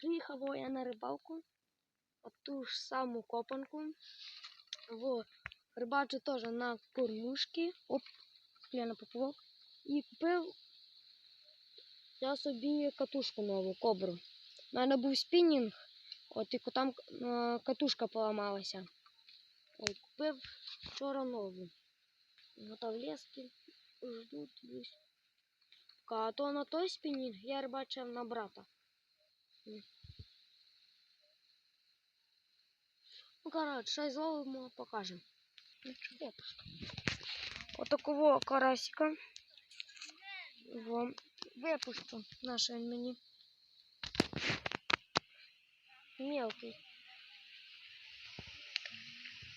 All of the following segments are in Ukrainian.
Приїхав я на рибалку, а ту ж саму копанку. Во, рибачу теж на кормушки. Оп, на поплавок. І купив я собі катушку нову, кобру. У мене був спінінг, от тільки там е, катушка поламалася. От, купив вчора нову. Готов лески, ждуть. А то на той спінінг я рибачив на брата. М. Ну, коротше, щось зловимо, покажемо. Отакого карасика. Вам випущу наш він мені. Мелкий.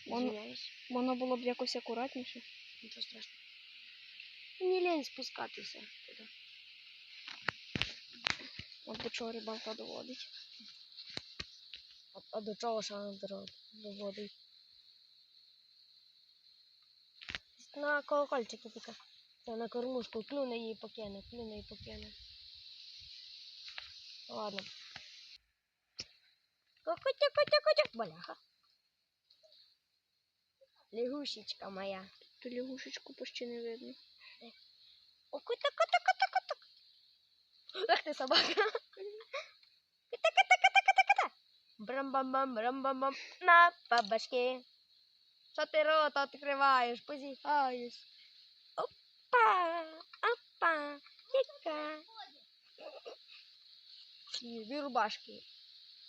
Воно- Извиняюсь. Воно було б якось акуратніше. Нічого страшного. Не лень спускатися туди. От до чого рибалка доводить. А, а до чого ж доводить? На колокольчики тільки. Та на кормушку клюне її покине, клюне і покине. Ладно. Котя, котя, котя, баляха. Лягушечка моя. Ту лягушечку почти не видно. О, кота, кота, кота. Ах ти собака. Кота, кота, кота, кота, кота. Брам-бам-бам, брам-бам-бам. На бабашки. Що ти рота відкриваєш, позіхаєш. Опа, опа, тіка. І вирубашки.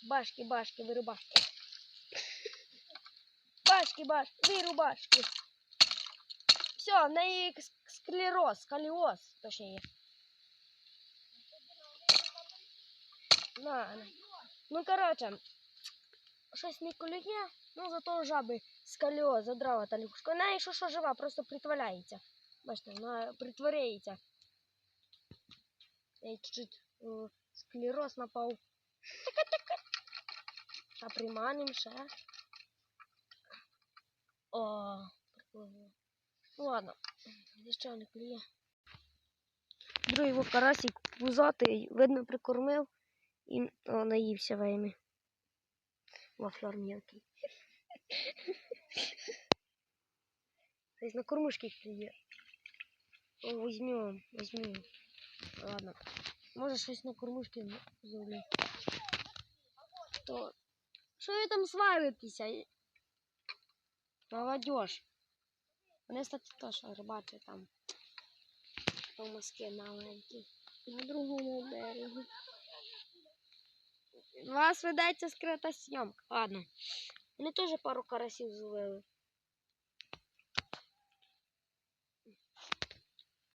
Башки, башки, вирубашки. Башки, башки, вирубашки. Все, в неї ск- склероз, сколіоз, точніше. На. Ну, коротше, щось не колює, ну зато жаби сколіоз, задрала та лягушка. Вона і що, що жива, просто притворяється. Бачите, вона притворяється. І чуть-чуть склероз напав. Така-така. А приманим ще. О, припливло. Ну ладно, ще не клює. Другий карасик пузатий, видно, прикормив і о, наївся вейми. Вафлер мелкий. Десь на кормушки клює. О, візьмем, візьмем. Ладно. Може щось на кормушки зроблю. То. Що ви там сваритеся? Молодежь. Вони, кстати, теж рибачать там. По мозки маленькі. На другому берегу. Вас ведеться скрита съемка. Ладно. Вони теж пару карасів зловили.